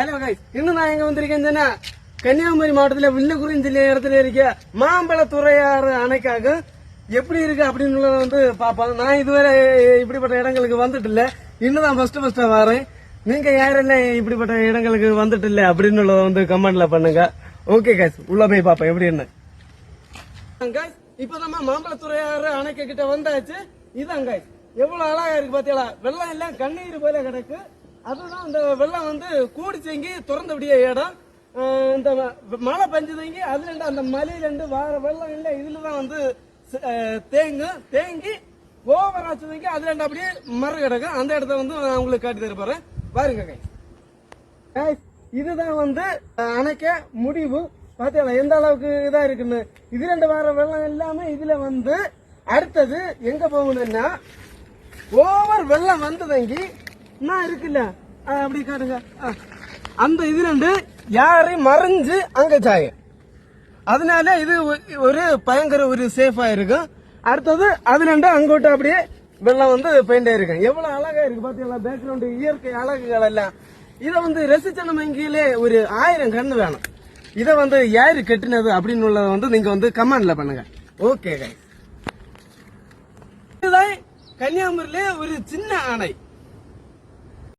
Hello guys இன்னும் நான் எங்க வந்திருக்கேன் சொன்னா கன்னியாகுமரி மாவட்டத்துல வில்லுக்குறிஞ்சில இடத்துல இருக்க மாம்பழத்துறையாறு அணைக்காக எப்படி இருக்கு அப்படின்னு வந்து பார்ப்போம் நான் இதுவரை இப்படிப்பட்ட இடங்களுக்கு வந்துட்டு இல்லை இன்னும் தான் ஃபர்ஸ்ட் ஃபர்ஸ்ட் வரேன் நீங்க யாரெல்லாம் இப்படிப்பட்ட இடங்களுக்கு வந்துட்டு இல்லை அப்படின்னு வந்து கமெண்ட்ல பண்ணுங்க ஓகே கைஸ் உள்ள போய் பார்ப்போம் எப்படி என்ன கைஸ் இப்ப நம்ம மாம்பழத்துறையாறு அணைக்க கிட்ட வந்தாச்சு இதான் கைஸ் எவ்வளவு அழகா இருக்கு பாத்தீங்களா வெள்ளம் எல்லாம் கண்ணீர் போல கிடக்கு அதுதான் இந்த வெள்ளம் வந்து கூடி தேங்கி திறந்த விடிய இடம் இந்த ம- மழை பெஞ்சதுங்க அதுல இருந்து அந்த மலையில இருந்து வார வெள்ளம் இல்லை இதில் இதுலதான் வந்து தேங்கும் தேங்கி. ஓவர் ஆச்சுதுங்க அதுல இருந்து அப்படியே மறு கிடக்கும். அந்த இடத்த வந்து நான் உங்களுக்கு காட்டி தருப்பறேன் பாருங்க இதுதான் வந்து அணைக்க முடிவு. பாத்தீங்களா? எந்த அளவுக்கு இதா இருக்குன்னு. இது ரெண்டு வார வெள்ளம் இல்லாமல் இதுல வந்து அடுத்தது எங்க போகணும்னா ஓவர் வெள்ளம் வந்ததங்கி. நான் இருக்குல்ல. அப்படி காட்டுங்க. அந்த இது ரெண்டு யாரையும் மறைஞ்சு அங்க சாயும் அதனால இது ஒரு பயங்கர ஒரு சேஃபா இருக்கும். அடுத்தது அது ரெண்டு அங்கோட்டு அப்படியே வெள்ளம் வந்து பெயிண்ட் ஆயிருக்கும் எவ்வளவு அழகா இருக்கு பாத்தீங்களா? பேக்ரவுண்ட் இயற்கை அழகுகள் எல்லாம். இதை வந்து ரசிச்சனம் இங்கேயே ஒரு ஆயிரம் கண்ணு வேணும். இதை வந்து யாரு கட்டினது அப்படின்னு உள்ளதை வந்து நீங்க வந்து கமெண்ட்ல பண்ணுங்க. ஓகே இதுதான் கன்னியாகுமரியிலே ஒரு சின்ன அணை